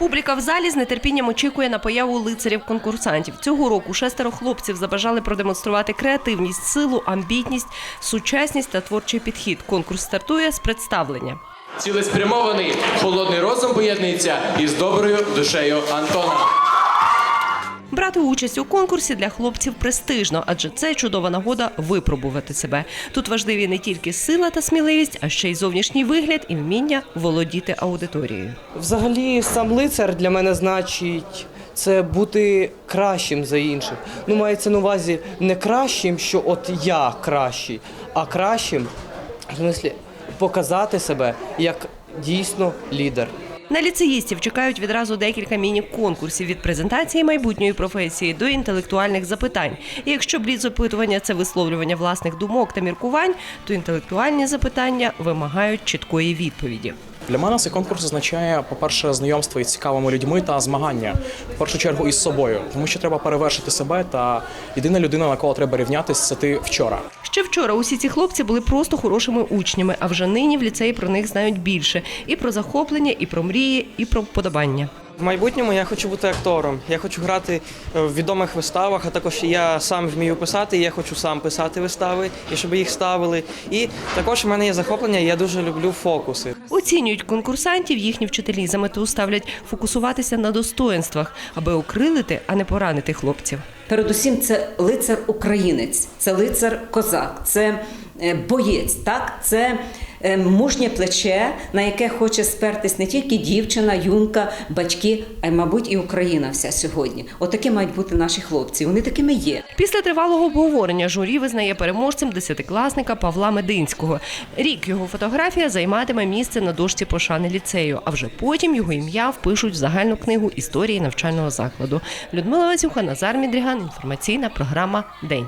Публіка в залі з нетерпінням очікує на появу лицарів-конкурсантів. Цього року шестеро хлопців забажали продемонструвати креативність, силу, амбітність, сучасність та творчий підхід. Конкурс стартує з представлення. Цілеспрямований холодний розум поєднується із доброю душею Антона. Брати участь у конкурсі для хлопців престижно, адже це чудова нагода випробувати себе. Тут важливі не тільки сила та сміливість, а ще й зовнішній вигляд і вміння володіти аудиторією. Взагалі, сам лицар для мене значить це бути кращим за інших. Ну, мається на увазі не кращим, що от я кращий, а кращим, в смислі, показати себе як дійсно лідер. На ліцеїстів чекають відразу декілька міні-конкурсів від презентації майбутньої професії до інтелектуальних запитань. І якщо бліц-опитування – це висловлювання власних думок та міркувань, то інтелектуальні запитання вимагають чіткої відповіді. Для мене цей конкурс означає, по-перше, знайомство із цікавими людьми та змагання в першу чергу із собою, тому що треба перевершити себе. Та єдина людина, на кого треба рівнятися, це ти вчора. Ще вчора усі ці хлопці були просто хорошими учнями, а вже нині в ліцеї про них знають більше і про захоплення, і про мрії, і про вподобання. В майбутньому я хочу бути актором. Я хочу грати е, в відомих виставах, а також я сам вмію писати. і Я хочу сам писати вистави і щоб їх ставили. І також в мене є захоплення. Я дуже люблю фокуси. Оцінюють конкурсантів їхні вчителі за мету ставлять фокусуватися на достоинствах, аби окрилити, а не поранити хлопців. Передусім, це лицар українець, це лицар козак, це е, боєць, так це мужнє плече, на яке хоче спертись не тільки дівчина, юнка, батьки, а й, мабуть, і Україна вся сьогодні. Отакі мають бути наші хлопці. Вони такими є. Після тривалого обговорення журі визнає переможцем десятикласника Павла Мединського. Рік його фотографія займатиме місце на дошці пошани ліцею, а вже потім його ім'я впишуть в загальну книгу історії навчального закладу. Людмила Васюха, Назар Мідріган. Інформаційна програма День.